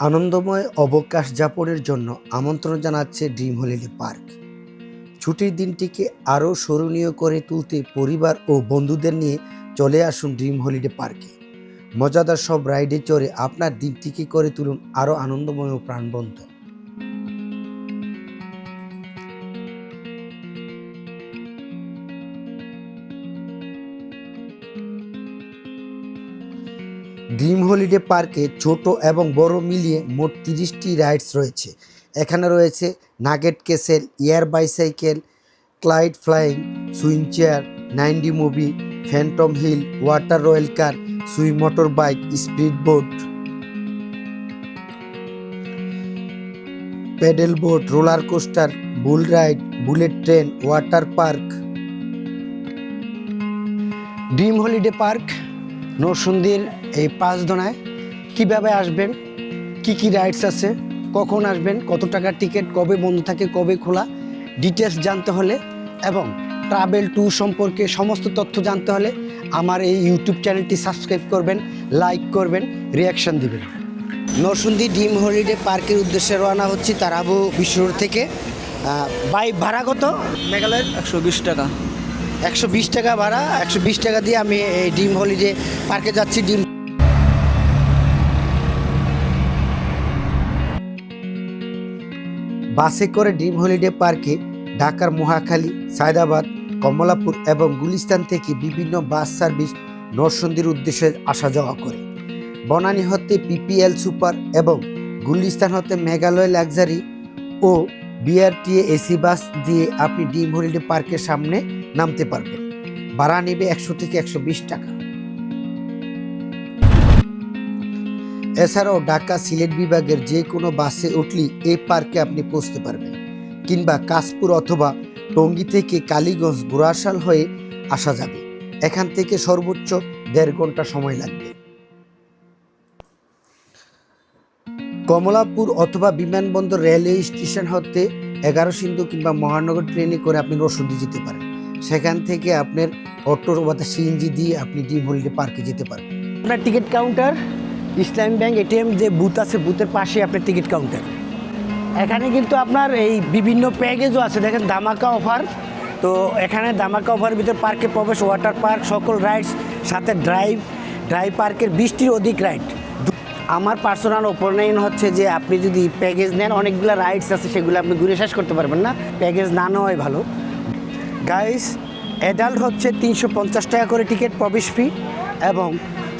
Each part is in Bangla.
আনন্দময় অবকাশ যাপনের জন্য আমন্ত্রণ জানাচ্ছে ড্রিম হলিডে পার্ক। ছুটির দিনটিকে আরও স্মরণীয় করে তুলতে পরিবার ও বন্ধুদের নিয়ে চলে আসুন ড্রিম হলিডে পার্কে। মজাদার সব রাইডে চড়ে আপনার দিনটিকে করে তুলুন আরও আনন্দময় ও প্রাণবন্ত। ড্রিম হলিডে পার্কে ছোট এবং বড় মিলিয়ে মোট তিরিশটি রাইডস রয়েছে। এখানে রয়েছে nugget castle, air bicycle, Clyde flying, swing chair, nine D movie, phantom hill, water royal car, সুই motor bike, speed boat, paddle boat, roller coaster, bull ride, bullet train, water park. Dream holiday park নরসুন্দির এই পাঁচদোনায় কীভাবে আসবেন? কি কি রাইডস আছে? কখন আসবেন? কত টাকার টিকিট কবে বন্ধ থাকে? কবে খোলা? ডিটেলস জানতে হলে এবং ট্রাভেল ট্যুর সম্পর্কে সমস্ত তথ্য জানতে হলে আমার এই ইউটিউব চ্যানেলটি সাবস্ক্রাইব করবেন লাইক করবেন রিয়াকশন দিবেন। নরসুন্দি ডিম হলিডে পার্কের উদ্দেশ্যে রওনা হচ্ছি তারাবু বিশ্ব রোড থেকে বাই ভাড়া কত? মেঘালয়ের একশো বিশ টাকা। একশো বিশ টাকা ভাড়া, একশো বিশ টাকা দিয়ে আমি এই ডিম হলিডে পার্কে যাচ্ছি, ডিম বাসে করে ডিম হলিডে পার্কে ঢাকার মহাখালী, সায়দাবাদ, কমলাপুর এবং গুলিস্তান থেকে বিভিন্ন বাস সার্ভিস নরসন্দির উদ্দেশ্যে আসা যাওয়া করে। বনানী হতে পিপিএল সুপার এবং গুলিস্তান হতে মেঘালয় লাক্সারি ও বিআরটিএ এসি বাস দিয়ে আপনি ডিম হলিডে পার্কের সামনে নামতে পারবেন ভাড়া নেবে একশো থেকে একশো বিশ টাকা। এছাড়াও ঢাকা সিলেট বিভাগের যে কোনো বাসে উঠলেই এই পার্কে আপনি পৌঁছতে পারবেন। কিংবা কাশপুর অথবা টঙ্গী থেকে কালীগঞ্জ গোড়াশাল হয়ে আসা যাবে। এখান থেকে সর্বোচ্চ দেড় ঘণ্টা সময় লাগবে। কমলাপুর অথবা বিমানবন্দর রেলওয়ে স্টেশন হতে এগারো সিন্ধু কিংবা মহানগর ট্রেনে করে আপনি রসুন্দি যেতে পারেন। সেখান থেকে আপনার অটো বা সিএনজি দিয়ে আপনি ডিম হলিডে পার্কে যেতে পারবেন। আপনার ticket counter Islam bank ATM যে বুথ আছে বুথের পাশে আপনার টিকিট কাউন্টার এখানে কিন্তু আপনার এই বিভিন্ন প্যাকেজও আছে। দেখেন দামাকা অফার তো এখানে দামাকা অফার ভিতরে পার্কে প্রবেশ ওয়াটার পার্ক সকল রাইডস সাথে ড্রাইভ ড্রাইভ পার্কের বিশটির অধিক রাইড আমার পার্সোনাল ওপেনিয়ন হচ্ছে যে আপনি যদি প্যাকেজ নেন, অনেকগুলো রাইডস আছে, সেগুলো আপনি ঘুরে শেষ করতে পারবেন না। প্যাকেজ না নেওয়াই ভালো। গাইস অ্যাডাল্ট হচ্ছে তিনশো পঞ্চাশ টাকা করে টিকিট প্রবেশ ফি এবং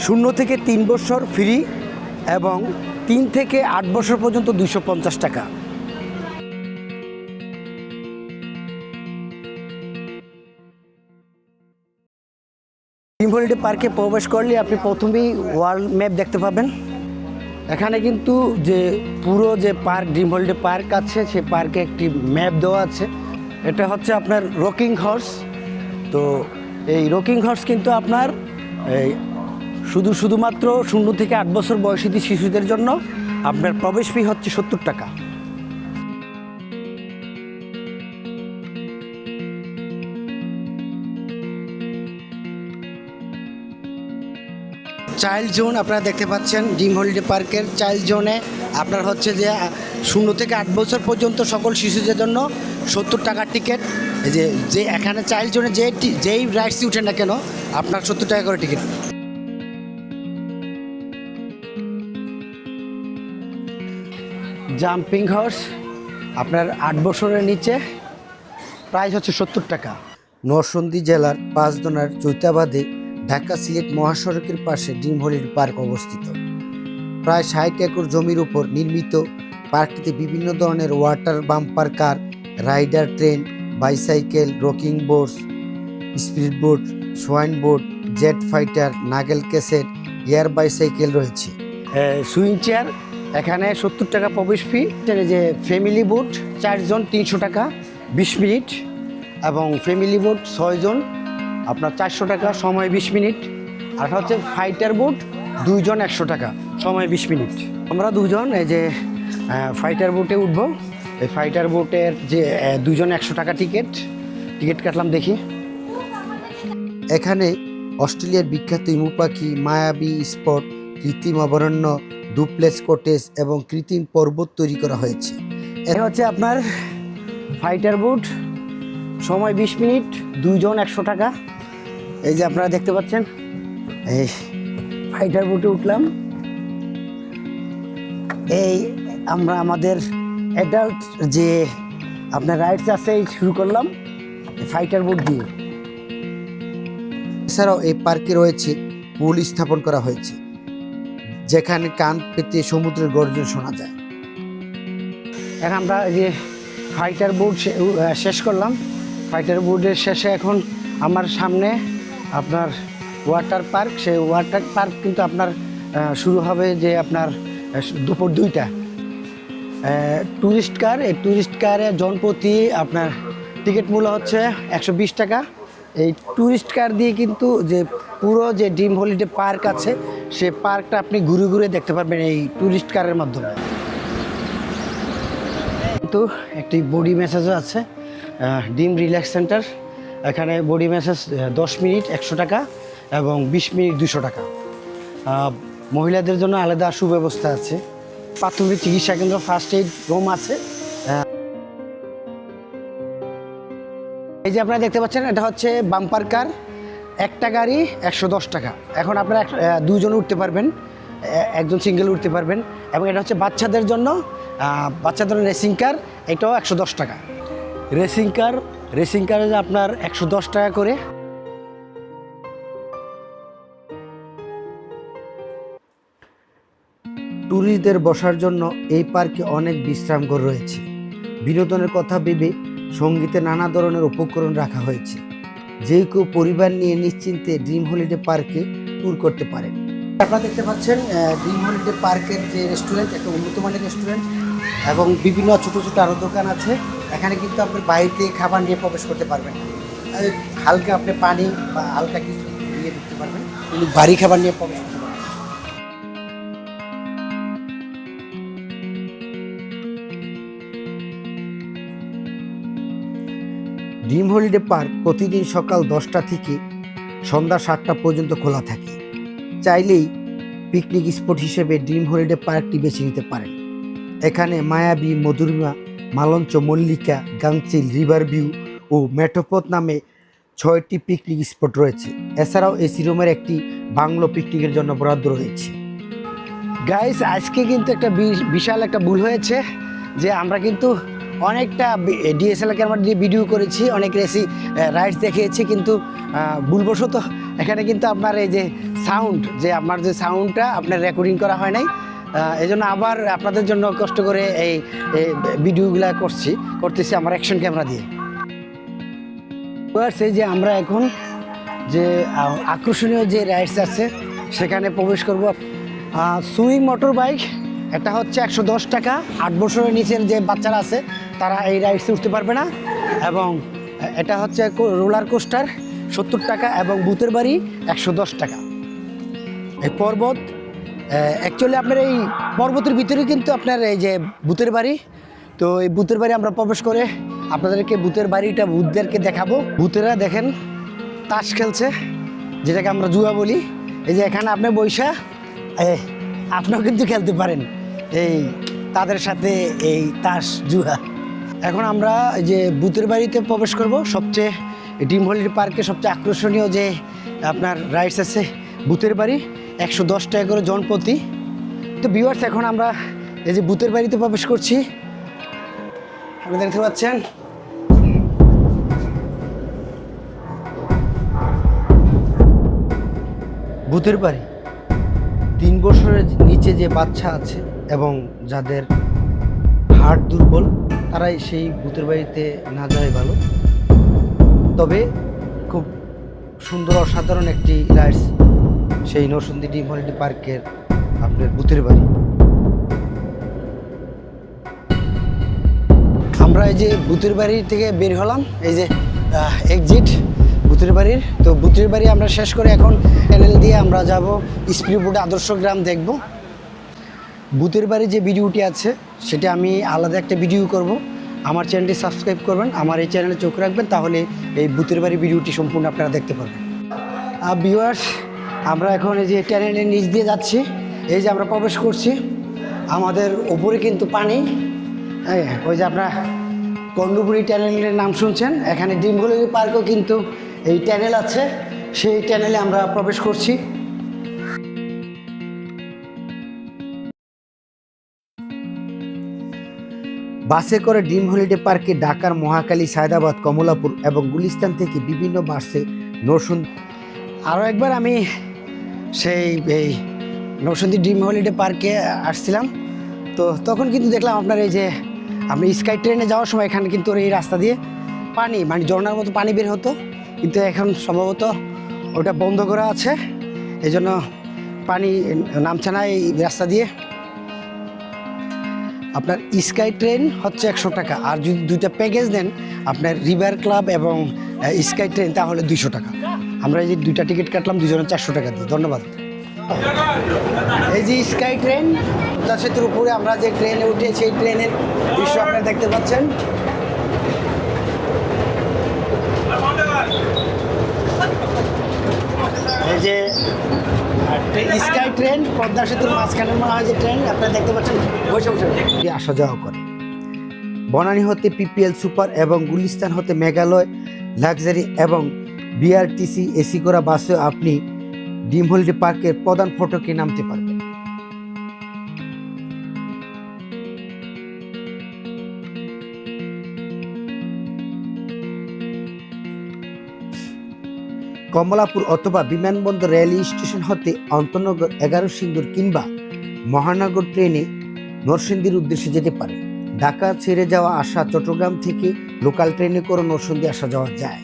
শূন্য থেকে তিন বছর ফ্রি এবং তিন থেকে আট বছর পর্যন্ত দুশো পঞ্চাশ টাকা। ড্রিম পার্কে প্রবেশ করলে আপনি প্রথমেই ওয়ার্ল্ড ম্যাপ দেখতে পাবেন। এখানে কিন্তু যে পুরো যে পার্ক ড্রিম পার্ক আছে, সে পার্কে একটি ম্যাপ দেওয়া আছে। এটা হচ্ছে আপনার রকিং হর্স তো এই রকিং হর্স কিন্তু আপনার এই শুধু শুধুমাত্র শূন্য থেকে আট বছর বয়সী শিশুদের জন্য আপনার প্রবেশ ফি হচ্ছে সত্তর টাকা। চাইল্ড জোন আপনারা দেখতে পাচ্ছেন ড্রিম হলিডে পার্কের চাইল্ড জোনে। আপনার হচ্ছে যে শূন্য থেকে আট বছর পর্যন্ত সকল শিশুদের জন্য সত্তর টাকার টিকিট। যে যে এখানে চাইল্ড জোনে যে যেই রাইডসই উঠেন না কেন, আপনার সত্তর টাকা করে টিকিট। জাম্পিং হর্স আপনার আট বছরের নিচে, প্রাইস হচ্ছে সত্তর টাকা। নরসন্দী জেলার পাঁচদোনার চৈতাবাদে ঢাকা সিলেট মহাসড়কের পাশে ড্রিম হলিডে পার্ক অবস্থিত। প্রায় ষাট একর জমির উপর নির্মিত পার্কটিতে বিভিন্ন ধরনের water bumper car, rider train, bicycle, rocking boats, speed boat, swing board jet fighter, nugget castle, air bicycle রয়েছে। সুইং চেয়ার, এখানে সত্তর টাকা প্রবেশ ফি। যে ফ্যামিলি বোট, চারজন তিনশো টাকা, বিশ মিনিট। এবং ফ্যামিলি বোট, ছয়জন আপনার চারশো টাকা সময় বিশ মিনিট। আর হচ্ছে ফাইটার বোট দুইজন একশো টাকা সময় বিশ মিনিট। আমরা দুজন এই যে ফাইটার বোটে উঠবো। এই ফাইটার বোটের যে দুজন একশো টাকা টিকিট টিকিট কাটলাম দেখি। এখানে অস্ট্রেলিয়ার বিখ্যাত ইমু পাখি মায়াবী স্পট কৃত্রিম অভয়ারণ্য ডুপ্লেক্স কটেজ এবং কৃত্রিম পর্বত তৈরি করা হয়েছে। এটা হচ্ছে আপনার ফাইটার বুট সময় বিশ মিনিট দুইজন একশো টাকা। এই যে আপনারা দেখতে পাচ্ছেন? এই ফাইটার বুটে উঠলাম। এই আমরা আমাদের অ্যাডাল্ট যে আপনার রাইডস আছে এই শুরু করলাম ফাইটার বুট দিয়ে। এছাড়াও এই পার্কে রয়েছে পুল স্থাপন করা হয়েছে যেখানে কান পেতে সমুদ্রের গর্জন শোনা যায়। এখন আমরা যে ফাইটার বোর্ড শেষ করলাম। ফাইটার বোর্ডের শেষে এখন আমার সামনে আপনার ওয়াটার পার্ক সেই ওয়াটার পার্ক কিন্তু আপনার শুরু হবে যে আপনার দুপুর দুইটা। ট্যুরিস্ট কার এই ট্যুরিস্ট কারে জনপ্রতি আপনার টিকিট মূল্য হচ্ছে একশো বিশ টাকা। এই ট্যুরিস্ট কার দিয়ে কিন্তু যে পুরো যে ড্রিম হলিডে পার্ক আছে, সে পার্কটা আপনি ঘুরে ঘুরে দেখতে পারবেন এই ট্যুরিস্ট কারের মাধ্যমে। কিন্তু একটি বডি ম্যাসাজও আছে ডিম রিল্যাক্স সেন্টার এখানে বডি ম্যাসাজ দশ মিনিট একশো টাকা এবং বিশ মিনিট দুশো টাকা। মহিলাদের জন্য আলাদা সুব্যবস্থা আছে। প্রাথমিক চিকিৎসা কেন্দ্র ফার্স্ট এইড রুম আছে। এই যে আপনারা দেখতে পাচ্ছেন, এটা হচ্ছে বাম্পার কার একটা গাড়ি একশো দশ টাকা। এখন আপনারা এক- দুজন উঠতে পারবেন একজন সিঙ্গেল উঠতে পারবেন এবং এটা হচ্ছে বাচ্চাদের জন্য বাচ্চাদের রেসিং কার এটাও একশো দশ টাকা। রেসিং কার রেসিং কারে আপনার একশো দশ টাকা করে। ট্যুরিস্টদের বসার জন্য এই পার্কে অনেক বিশ্রাম বিশ্রামঘর রয়েছে। বিনোদনের কথা ভেবে সঙ্গীতে নানা ধরনের উপকরণ রাখা হয়েছে। যে কেউ পরিবার নিয়ে নিশ্চিন্তে ড্রিম হলিডে পার্কে ট্যুর করতে পারেন। আপনারা দেখতে পাচ্ছেন ড্রিম হলিডে পার্কের যে রেস্টুরেন্ট একটা উন্নত মানের রেস্টুরেন্ট এবং বিভিন্ন ছোটো ছোটো আরও দোকান আছে। এখানে কিন্তু আপনি বাড়িতে খাবার নিয়ে প্রবেশ করতে পারবেন। হালকা আপনি পানি বা হালকা কিছু নিয়ে ঢুকতে পারবেন। কিন্তু বাড়ি খাবার নিয়ে প্রবেশ করতে পারবেন। ড্রিম হলিডে পার্ক প্রতিদিন সকাল দশটা থেকে সন্ধ্যা সাতটা পর্যন্ত খোলা থাকে। চাইলেই পিকনিক স্পট হিসেবে ড্রিম হলিডে পার্কটি বেছে নিতে পারেন। এখানে মায়াবী, মধুরিমা, মালঞ্চ, মল্লিকা, গাংচিল, রিভার ভিউ ও মেটোপথ নামে ছয়টি পিকনিক স্পট রয়েছে। এছাড়াও এসি রুমের একটি বাংলো পিকনিকের জন্য বরাদ্দ রয়েছে। গাইস আজকে কিন্তু একটা বিশাল একটা ভুল হয়েছে যে আমরা কিন্তু অনেকটা ডিএসএলআর ক্যামেরা দিয়ে ভিডিও করেছি অনেক রেসি রাইডস দেখিয়েছি, কিন্তু ভুলবশত এখানে কিন্তু আপনার এই যে সাউন্ড যে আপনার যে সাউন্ডটা আপনার রেকর্ডিং করা হয় নাই এই জন্য আবার আপনাদের জন্য কষ্ট করে এই এই ভিডিওগুলো করছি, করতেছি আমার অ্যাকশন ক্যামেরা দিয়ে। সেই যে আমরা এখন যে আকর্ষণীয় যে রাইডস আছে, সেখানে প্রবেশ করব। সুইং মোটর বাইক এটা হচ্ছে একশো দশ টাকা। আট বছরের নিচের যে বাচ্চারা আছে, তারা এই রাইডসে উঠতে পারবে না। এবং এটা হচ্ছে রোলার কোস্টার সত্তর টাকা এবং বুতের বাড়ি একশো দশ টাকা। এই পর্বত অ্যাকচুয়ালি আপনার এই পর্বতের ভিতরে কিন্তু আপনার এই যে ভূতের বাড়ি, তো এই ভূতের বাড়ি আমরা প্রবেশ করে আপনাদেরকে ভূতের বাড়িটা ভূতদেরকে দেখাবো। ভূতেরা দেখেন, তাস খেলছে, যেটাকে আমরা জুয়া বলি। এই যে এখানে আপনি বৈশা আপনিও কিন্তু খেলতে পারেন। এই তাদের সাথে এই তাস জুয়া। এখন আমরা যে ভূতের বাড়িতে প্রবেশ করব। সবচেয়ে ডিম হলিডে পার্কে সবচেয়ে আকর্ষণীয় যে আপনার রাইডস আছে, ভূতের বাড়ি। একশো দশ টাকা করে জনপ্রতি তো ভিউয়ার্স এখন আমরা এই যে বুথের বাড়িতে প্রবেশ করছি। আপনি দেখতে পাচ্ছেন? ভূতের বাড়ি। তিন বছরের নিচে যে বাচ্চা আছে এবং যাদের হার্ট দুর্বল, তারাই সেই ভূতের বাড়িতে না যায় ভালো। তবে খুব সুন্দর, অসাধারণ একটি রাইডস সেই নরসন্দী ডিম হলিডে পার্কের আপনার বুথের বাড়ি। আমরা এই যে বুথের বাড়ি থেকে বের হলাম, এই যে এক্সিট বুথের বাড়ির। তো বুথের বাড়ি আমরা শেষ করে এখন চ্যানেল দিয়ে আমরা যাব স্পিরিবোর্ড আদর্শ গ্রাম দেখব। বুথের বাড়ির যে ভিডিওটি আছে, সেটা আমি আলাদা একটা ভিডিও করব। আমার চ্যানেলটি সাবস্ক্রাইব করবেন, আমার এই চ্যানেলে চোখ রাখবেন, তাহলে এই বুথের বাড়ি ভিডিওটি সম্পূর্ণ আপনারা দেখতে পারবেন। ভিউয়ার্স আমরা এখন এই যে চ্যানেলের নিচ দিয়ে যাচ্ছি এই যে আমরা প্রবেশ করছি আমাদের উপরে কিন্তু পানি। এই, ওই যে আপনার কন্ডুপুরি ট্যানেলের নাম শুনছেন এখানে ডিমগুলি পার্কও কিন্তু এই ট্যানেল আছে সেই ট্যানেলে আমরা প্রবেশ করছি। বাসে করে ড্রিম হলিডে পার্কে ঢাকার মহাকালী সায়দাবাদ কমলাপুর এবং গুলিস্তান থেকে বিভিন্ন বাসে নরসুন। আরও একবার আমি সেই, এই নরসন্দী ড্রিম হলিডে পার্কে আসছিলাম। তো তখন কিন্তু দেখলাম আপনার এই যে, আপনি স্কাই ট্রেনে যাওয়ার সময় এখানে কিন্তু এই রাস্তা দিয়ে পানি মানে ঝর্ণার মতো পানি বের হতো। কিন্তু এখন সম্ভবত ওটা বন্ধ করা আছে। এই জন্য পানি নামছে না এই রাস্তা দিয়ে। আপনার স্কাই ট্রেন হচ্ছে একশো টাকা। আর যদি দুইটা প্যাকেজ নেন, আপনার রিভার ক্লাব এবং স্কাই ট্রেন তাহলে দুইশো টাকা। আমরা এই যে দুইটা টিকিট কাটলাম দুজনের চারশো টাকা দিয়ে। ধন্যবাদ। এই যে স্কাই ট্রেন পদ্মা সেতুর উপরে আমরা যে ট্রেনে উঠে, সেই ট্রেনের দৃশ্য আপনারা দেখতে পাচ্ছেন। এই যে স্কাই ট্রেন, পদ্মা সেতুর মাঝখানে মনে হয় যে ট্রেন, আপনারা দেখতে পাচ্ছেন, বসে বসে আসা যাওয়া করে। বনানী হতে পিপিএল সুপার এবং গুলিস্তান হতে মেঘালয়, লাক্সারি এবং বিআরটিসি এসি করা বাসে আপনি ডিম হলিডে পার্কের প্রধান ফটকে নামতে পারবেন। কমলাপুর অথবা বিমানবন্দর রেল স্টেশন হতে অন্তনগর এগারো সিন্দুর কিংবা মহানগর ট্রেনে নরসিংদীর উদ্দেশ্যে যেতে পারে ঢাকা ছেড়ে যাওয়া আসা চট্টগ্রাম থেকে লোকাল ট্রেনে করে নরসিংদী আসা যাওয়া যায়।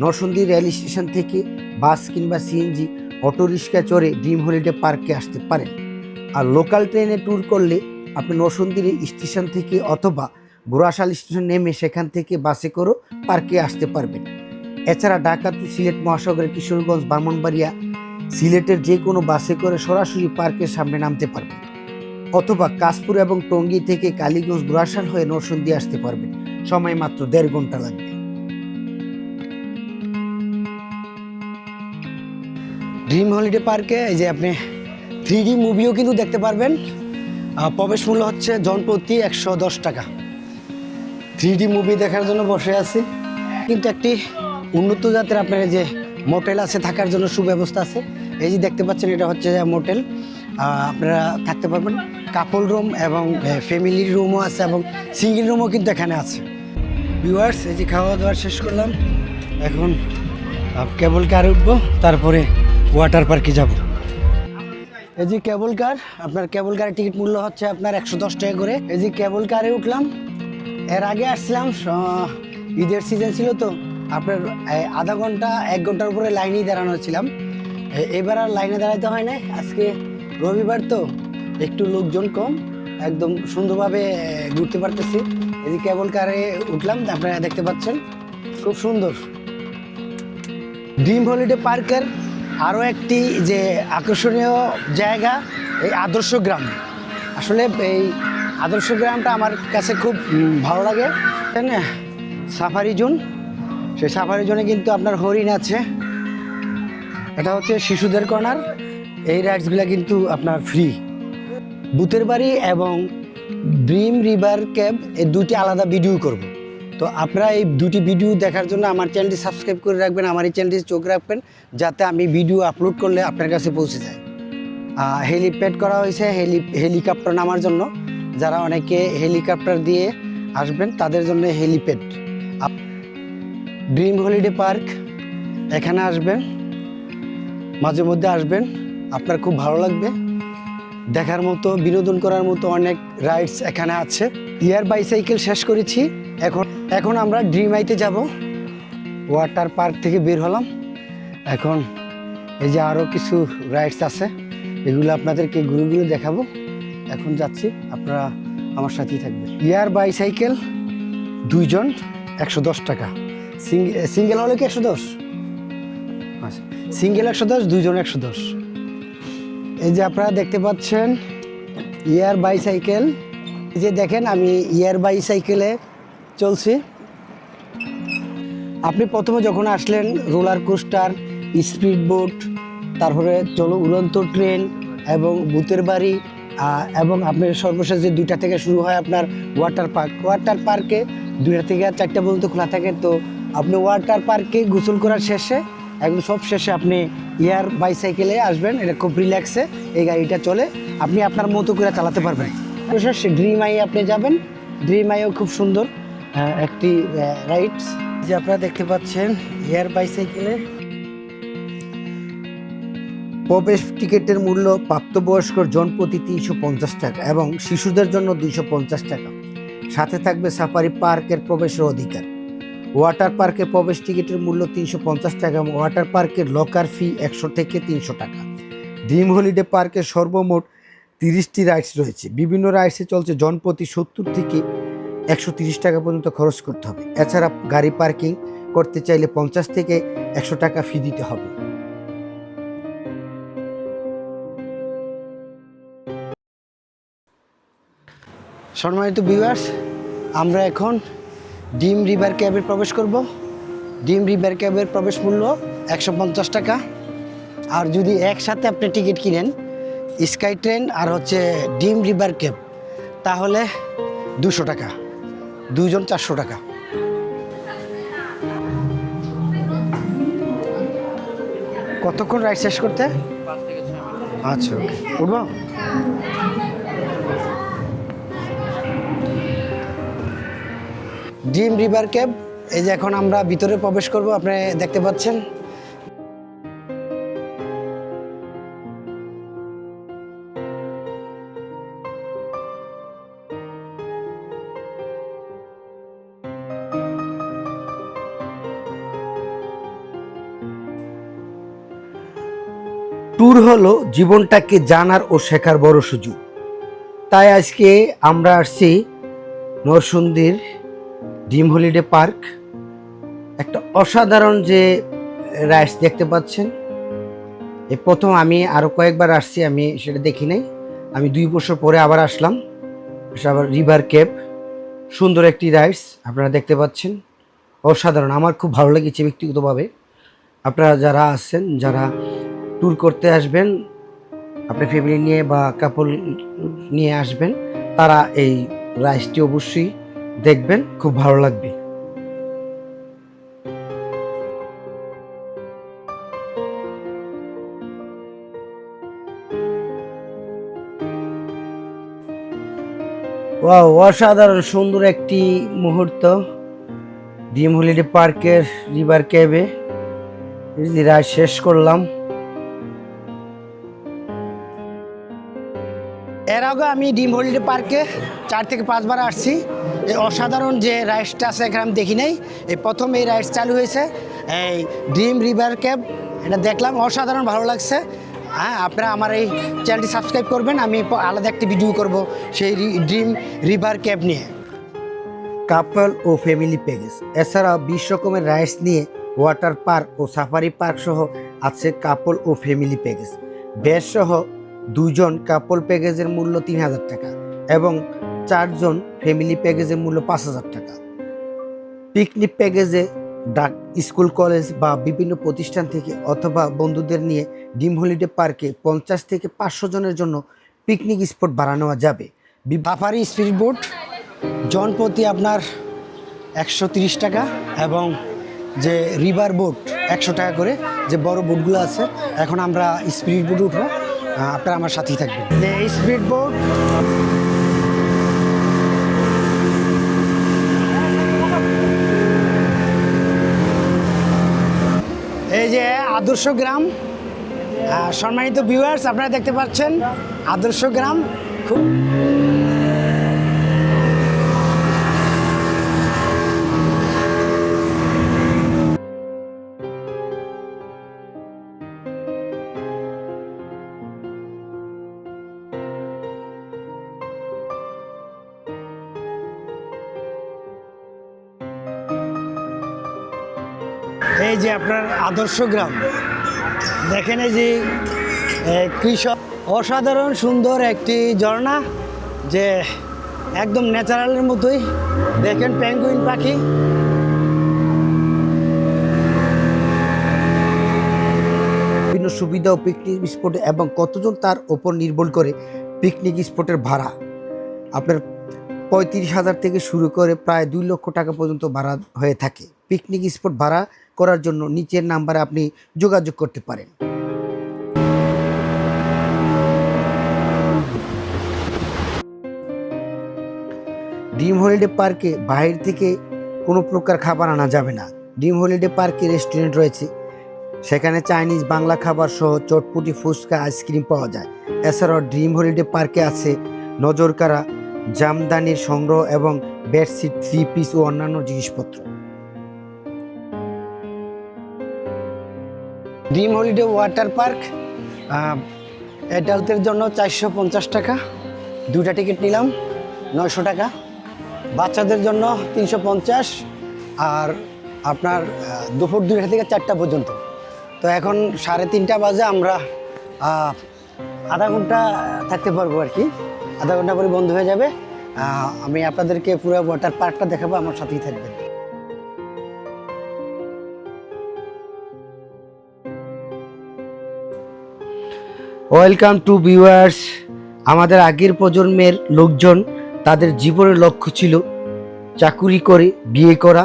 নরসিংদী রেল স্টেশন থেকে বাস কিংবা সিএনজি অটোরিক্সা চড়ে ড্রিম হলিডে পার্কে আসতে পারেন। আর লোকাল ট্রেনে ট্যুর করলে আপনি নরসিংদীর স্টেশন থেকে অথবা গোরাশাল স্টেশন নেমে সেখান থেকে বাসে করেও পার্কে আসতে পারবেন। এছাড়া ঢাকা টু সিলেট মহাসাগরের কিশোরগঞ্জ, ব্রাহ্মণবাড়িয়া সিলেটের যে কোনো বাসে করে সরাসরি পার্কের সামনে নামতে পারবেন। অথবা কাশপুর এবং টঙ্গী থেকে কালীগঞ্জ গুরাশাল হয়ে নরসিংদী আসতে পারবেন। সময় মাত্র দেড় ঘণ্টা লাগবে। ড্রিম হলিডে পার্কে এই যে আপনি থ্রি ডি মুভিও কিন্তু দেখতে পারবেন। প্রবেশ মূল্য হচ্ছে জনপ্রতি একশো দশ টাকা। থ্রি ডি মুভি দেখার জন্য বসে আছি। কিন্তু একটি উন্নত জাতের আপনার যে মোটেল আছে, থাকার জন্য সুব্যবস্থা আছে। এই যে দেখতে পাচ্ছেন, এটা হচ্ছে মোটেল আপনারা থাকতে পারবেন। কাপল রুম এবং ফ্যামিলির রুমও আছে এবং সিঙ্গেল রুমও কিন্তু এখানে আছে। ভিউয়ার্স এই যে খাওয়া দাওয়া শেষ করলাম। এখন কেবল কারে উঠবো। তারপরে ওয়াটার পার্কে যাব। এই যে কেবল কার, আপনার কেবল কারের টিকিট মূল্য হচ্ছে আপনার একশো দশ টাকা করে। এই যে কেবল কারে উঠলাম, এর আগে আসছিলাম ঈদের সিজন ছিল তো, আপনার আধা ঘণ্টা, এক ঘণ্টার উপরে লাইনেই দাঁড়ানো ছিলাম এবার আর লাইনে দাঁড়াতে হয় না আজকে রবিবার তো, একটু লোকজন কম, একদম সুন্দরভাবে ঘুরতে পারতেছি। এই যে কেবল কারে উঠলাম, আপনারা দেখতে পাচ্ছেন, খুব সুন্দর। ড্রিম হলিডে পার্কের আরও একটি যে আকর্ষণীয় জায়গা, এই আদর্শ গ্রাম। আসলে এই আদর্শ গ্রামটা আমার কাছে খুব ভালো লাগে। তাই না সাফারি জোন। সেই সাফারি জোনে কিন্তু আপনার হরিণ আছে। এটা হচ্ছে শিশুদের কর্নার। এই রাইডসগুলো কিন্তু আপনার ফ্রি। বুতের বাড়ি এবং ড্রিম রিভার ক্যাব, এই দুটি আলাদা ভিডিও করব। তো আপনারা এই দুটি ভিডিও দেখার জন্য আমার চ্যানেলটি সাবস্ক্রাইব করে রাখবেন, আমার এই চ্যানেলটি চোখ রাখবেন, যাতে আমি ভিডিও আপলোড করলে আপনার কাছে পৌঁছে যায়। হেলিপ্যাড করা হয়েছে, হেলি, হেলিকপ্টার নামার জন্য। যারা অনেকে হেলিকপ্টার দিয়ে আসবেন, তাদের জন্য হেলিপ্যাড। ড্রিম হলিডে পার্ক এখানে আসবেন, মাঝে মধ্যে আসবেন, আপনার খুব ভালো লাগবে। দেখার মতো, বিনোদন করার মতো অনেক রাইডস এখানে আছে। ইয়ার বাইসাইকেল শেষ করেছি। এখন এখন আমরা ড্রিম আইতে যাব। ওয়াটার পার্ক থেকে বের হলাম। এখন এই যে আরও কিছু রাইডস আছে, এগুলো আপনাদেরকে ঘুরে ঘুরে দেখাবো। এখন যাচ্ছি, আপনারা আমার সাথেই থাকবেন। ইয়ার বাইসাইকেল দুইজন, একশো দশ টাকা। সিঙ্গেল হলে কি একশো দশ? আচ্ছা সিঙ্গেল একশো দশ, দুইজন একশো দশ। এই যে আপনারা দেখতে পাচ্ছেন ইয়ার বাইসাইকেল যে দেখেন, আমি ইয়ার বাইসাইকেলে চলছি। আপনি প্রথমে যখন আসলেন, রোলার কোস্টার স্পিড বোট তারপরে চলো উড়ন্ত ট্রেন এবং ভূতের বাড়ি এবং আপনার সর্বশেষ যে দুইটা থেকে শুরু হয় আপনার ওয়াটার পার্ক। ওয়াটার পার্কে দুইটা থেকে আর চারটা পর্যন্ত খোলা থাকে, তো আপনি ওয়াটার পার্কে গোসল করার শেষে, একদম সব শেষে আপনি এয়ার বাইসাইকেলে আসবেন, এটা খুব রিল্যাক্সে এই গাড়িটা চলে, আপনি আপনার মতো করে চালাতে পারবেন। সর্বশেষ ড্রিম আই আপনি যাবেন। ড্রিম আইও খুব সুন্দর। একটি রাইডস যে আপনারা দেখতে পাচ্ছেন, এয়ার বাইসাইকেলে প্রবেশ টিকিটের মূল্য প্রাপ্তবয়স্ক জনপ্রতি তিনশো পঞ্চাশ টাকা এবং শিশুদের জন্য দুইশো পঞ্চাশ টাকা। সাথে থাকবে সাফারি পার্কের প্রবেশের অধিকার। ওয়াটার পার্কের প্রবেশ টিকিটের মূল্য তিনশো পঞ্চাশ টাকা এবং ওয়াটার পার্কের লকার ফি একশো থেকে তিনশো টাকা। ড্রিম হলিডে পার্কে সর্বমোট তিরিশটি রাইডস রয়েছে। বিভিন্ন রাইডসে চলছে জনপ্রতি সত্তর থেকে একশো টাকা পর্যন্ত খরচ করতে হবে। এছাড়া গাড়ি পার্কিং করতে চাইলে পঞ্চাশ থেকে একশো টাকা ফি দিতে হবে। সম্মানিত ভিউয়ার্স আমরা এখন ডিম রিভার ক্যাবে প্রবেশ করব। ডিম রিভার ক্যাবের প্রবেশ মূল্য একশো পঞ্চাশ টাকা। আর যদি একসাথে আপনি টিকিট কিনেন, স্কাই ট্রেন আর হচ্ছে ডিম রিভার ক্যাব, তাহলে দুশো টাকা। দুজন চারশো টাকা। কতক্ষণ রাইড শেষ করতে? আচ্ছা ওকে। উঠবো? ড্রিম রিভার ক্যাব এই যে এখন আমরা ভিতরে প্রবেশ করব, আপনি দেখতে পাচ্ছেন? ট্যুর হলো জীবনটাকে জানার ও শেখার বড় সুযোগ। তাই আজকে আমরা আসছি নরসুন্দির ডিম হলিডে পার্ক। একটা অসাধারণ যে রাইডস দেখতে পাচ্ছেন। এ প্রথম আমি আরও কয়েকবার আসছি, আমি সেটা দেখি নাই। আমি দুই বছর পরে আবার আসলাম। আবার রিভার কেপ। সুন্দর একটি রাইডস আপনারা দেখতে পাচ্ছেন। অসাধারণ, আমার খুব ভালো লেগেছে ব্যক্তিগতভাবে। আপনারা যারা আসছেন যারা ট্যুর করতে আসবেন আপনার ফ্যামিলি নিয়ে বা কাপল নিয়ে আসবেন, তারা এই রাইসটি অবশ্যই দেখবেন, খুব ভালো লাগবে। ওয়াও অসাধারণ, সুন্দর একটি মুহূর্ত। ডিম হলিডে পার্কের রিভার ক্যাবে রাইড শেষ করলাম। আমি ডিম হলিডে পার্কে চার থেকে পাঁচবার আসছি। এই অসাধারণ যে রাইডসটা আছে এখানে আমি দেখি নাই। এই প্রথম এই রাইডস চালু হয়েছে। এই ড্রিম রিভার ক্যাব, এটা দেখলাম, অসাধারণ ভালো লাগছে। হ্যাঁ আপনারা আমার এই চ্যানেলটি সাবস্ক্রাইব করবেন, আমি আলাদা একটি ভিডিও করব সেই ড্রিম রিভার ক্যাব নিয়ে। কাপল ও ফ্যামিলি প্যাকেজ এছাড়া বিশ রকমের রাইডস নিয়ে ওয়াটার পার্ক ও সাফারি পার্ক সহ আছে কাপল ও ফ্যামিলি প্যাকেজ। বেশ সহ দুজন কাপল প্যাকেজের মূল্য তিন হাজার টাকা এবং চারজন ফ্যামিলি প্যাকেজের মূল্য পাঁচ হাজার টাকা। পিকনিক প্যাকেজে ডাক স্কুল কলেজ বা বিভিন্ন প্রতিষ্ঠান থেকে অথবা বন্ধুদের নিয়ে ডিম হলিডে পার্কে পঞ্চাশ থেকে পাঁচশো জনের জন্য পিকনিক স্পট বানানো যাবে। বাফারি স্পিড বোট জন প্রতি আপনার একশো তিরিশ টাকা এবং যে রিভার বোট একশো টাকা করে, যে বড় বোটগুলো আছে, এখন আমরা স্পিড বোট উঠবো। আপনারা আমার সাথেই থাকবেন। এই স্পিড বোট এই যে আদর্শ গ্রাম সম্মানিত ভিউয়ার্স আপনারা দেখতে পাচ্ছেন, আদর্শ গ্রাম খুব যে আপনার আদর্শ গ্রাম। দেখেন যে কৃষক, অসাধারণ সুন্দর একটি ঝর্ণা যে একদম ন্যাচারালের মতোই। দেখেন প্যাঙ্গুইন পাখি। বিভিন্ন সুবিধা ও পিকনিক স্পট এবং কতজন তার ওপর নির্ভর করে পিকনিক স্পটের ভাড়া? আপনার পঁয়ত্রিশ হাজার থেকে শুরু করে প্রায় দুই লক্ষ টাকা পর্যন্ত ভাড়া হয়ে থাকে। পিকনিক স্পট ভাড়া করার জন্য নিচের নাম্বারে আপনি যোগাযোগ করতে পারেন। ড্রিম হলিডে পার্কে বাইরে থেকে কোনো প্রকার খাবার আনা যাবে না। ড্রিম হলিডে পার্কে রেস্টুরেন্ট রয়েছে। সেখানে চাইনিজ বাংলা খাবার সহ চটপুটি, ফুচকা, আইসক্রিম পাওয়া যায়। এছাড়াও ড্রিম হলিডে পার্কে আছে নজরকারা জামদানির সংগ্রহ এবং বেডশিট, থ্রি পিস ও অন্যান্য জিনিসপত্র। ড্রিম হলিডে ওয়াটার পার্ক অ্যাডাল্টদের জন্য চারশো পঞ্চাশ টাকা। দুটা টিকিট নিলাম, নয়শো টাকা। বাচ্চাদের জন্য তিনশো পঞ্চাশ, আর আপনার দুপুর দুইটা থেকে চারটা পর্যন্ত। তো এখন সাড়ে তিনটা বাজে, আমরা আধা ঘণ্টা থাকতে পারব আর কি। আধা ঘণ্টা পরে বন্ধ হয়ে যাবে। আমি আপনাদেরকে পুরো ওয়াটার পার্কটা দেখাবো, আমার সাথেই থাকবেন। ওয়েলকাম টু ভিউয়ার্স আমাদের আগের প্রজন্মের লোকজন তাদের জীবনের লক্ষ্য ছিল চাকুরি করে বিয়ে করা,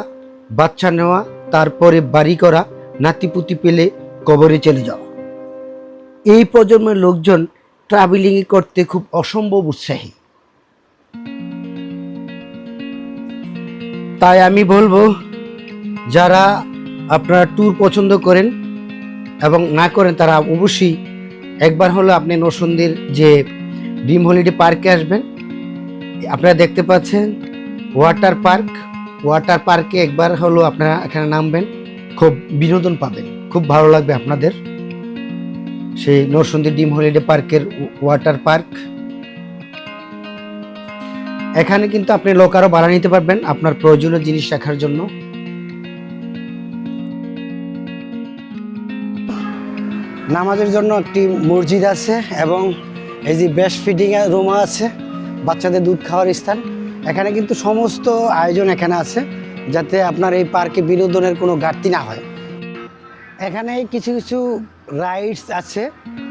বাচ্চা নেওয়া, তারপরে বাড়ি করা, নাতিপুতি পেলে কবরে চলে যাওয়া। এই প্রজন্মের লোকজন ট্রাভেলিং করতে খুব অসম্ভব উৎসাহী। তাই আমি বলব, যারা আপনারা ট্যুর পছন্দ করেন এবং না করেন, তারা অবশ্যই একবার হলো আপনি নরসন্দির যে ড্রিম হলিডে পার্কে আসবেন, আপনারা দেখতে পাচ্ছেন ওয়াটার পার্ক। ওয়াটার পার্কে একবার হলো আপনারা এখানে নামবেন, খুব বিনোদন পাবেন, খুব ভালো লাগবে আপনাদের। সেই নরসন্দী ডিম হলিডে পার্কের ওয়াটার পার্ক। এখানে কিন্তু আপনি লোক আরও ভাড়া নিতে পারবেন আপনার প্রয়োজনীয় জিনিস রাখার জন্য। নামাজের জন্য একটি মসজিদ আছে এবং এই যে বেস্ট ফিডিং রুমও আছে, বাচ্চাদের দুধ খাওয়ার স্থান। এখানে কিন্তু সমস্ত আয়োজন এখানে আছে, যাতে আপনার এই পার্কে বিনোদনের কোনো ঘাটতি না হয়। এখানে কিছু কিছু রাইডস আছে।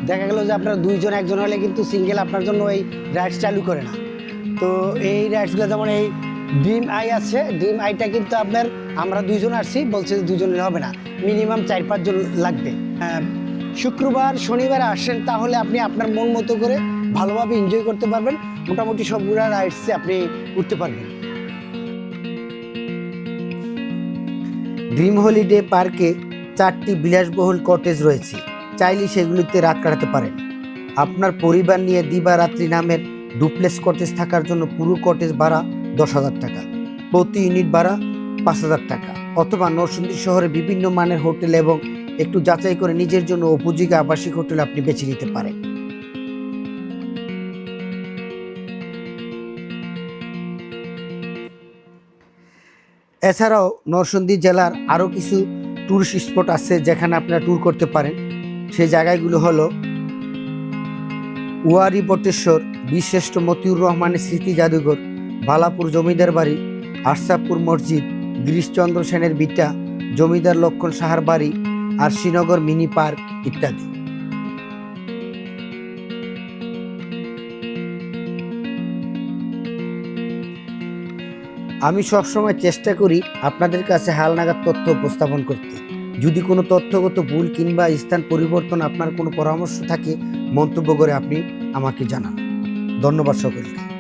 দেখা গেল যে আপনার দুইজন, একজন হলে কিন্তু সিঙ্গেল আপনার জন্য এই রাইডস চালু করে না। তো এই রাইডসগুলো যেমন এই ড্রিম আই আছে ড্রিম আইটা কিন্তু আপনার, আমরা দুইজন আসছি, বলছে যে দুজনের হবে না। মিনিমাম চার, পাঁচজন লাগবে। শুক্রবার শনিবার আসেন, তাহলে আপনি আপনার মন মতো করে ভালোভাবে এনজয় করতে পারবেন। মোটামুটি সবগুলো রাইডসে আপনি উঠতে পারবেন। ড্রিম হলিডে পার্কে চারটি বিলাসবহুল কটেজ রয়েছে। চাইলে সেগুলিতে রাত কাটাতে পারেন। আপনার পরিবার নিয়ে দিবারাত্রি নামের ডুপ্লেক্স কটেজ থাকার জন্য পুরো কটেজ ভাড়া দশ হাজার টাকা। প্রতি ইউনিট ভাড়া পাঁচ হাজার টাকা। অথবা নরসিংদী শহরে বিভিন্ন মানের হোটেল এবং একটু যাচাই করে নিজের জন্য উপযোগী আবাসিক হোটেল আপনি বেছে নিতে পারেন। এছাড়াও নরসিংদী জেলার আরও কিছু ট্যুরিস্ট স্পট আছে যেখানে আপনারা ট্যুর করতে পারেন। সেই জায়গাগুলো হলো ওয়ারি বটেশ্বর বিশ্রেষ্ঠ মতিউর রহমানের স্মৃতি জাদুঘর, বালাপুর জমিদার বাড়ি আরসাপুর মসজিদ, গিরিশচন্দ্র সেনের বিটা জমিদার লক্ষণ সাহার বাড়ি আর শ্রীনগর মিনি পার্ক ইত্যাদি। আমি সবসময় চেষ্টা করি আপনাদের কাছে হালনাগাদ তথ্য উপস্থাপন করতে। যদি কোনো তথ্যগত ভুল কিংবা স্থান পরিবর্তন আপনার কোনো পরামর্শ থাকে, মন্তব্য করে আপনি আমাকে জানান। ধন্যবাদ সকলকে।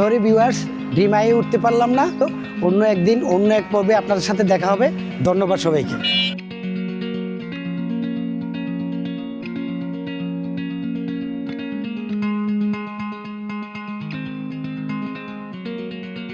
সরি ভিউয়ার্স ডিমাই উঠতে পারলাম না, তো অন্য একদিন অন্য এক পর্বে আপনাদের সাথে দেখা হবে। ধন্যবাদ সবাইকে।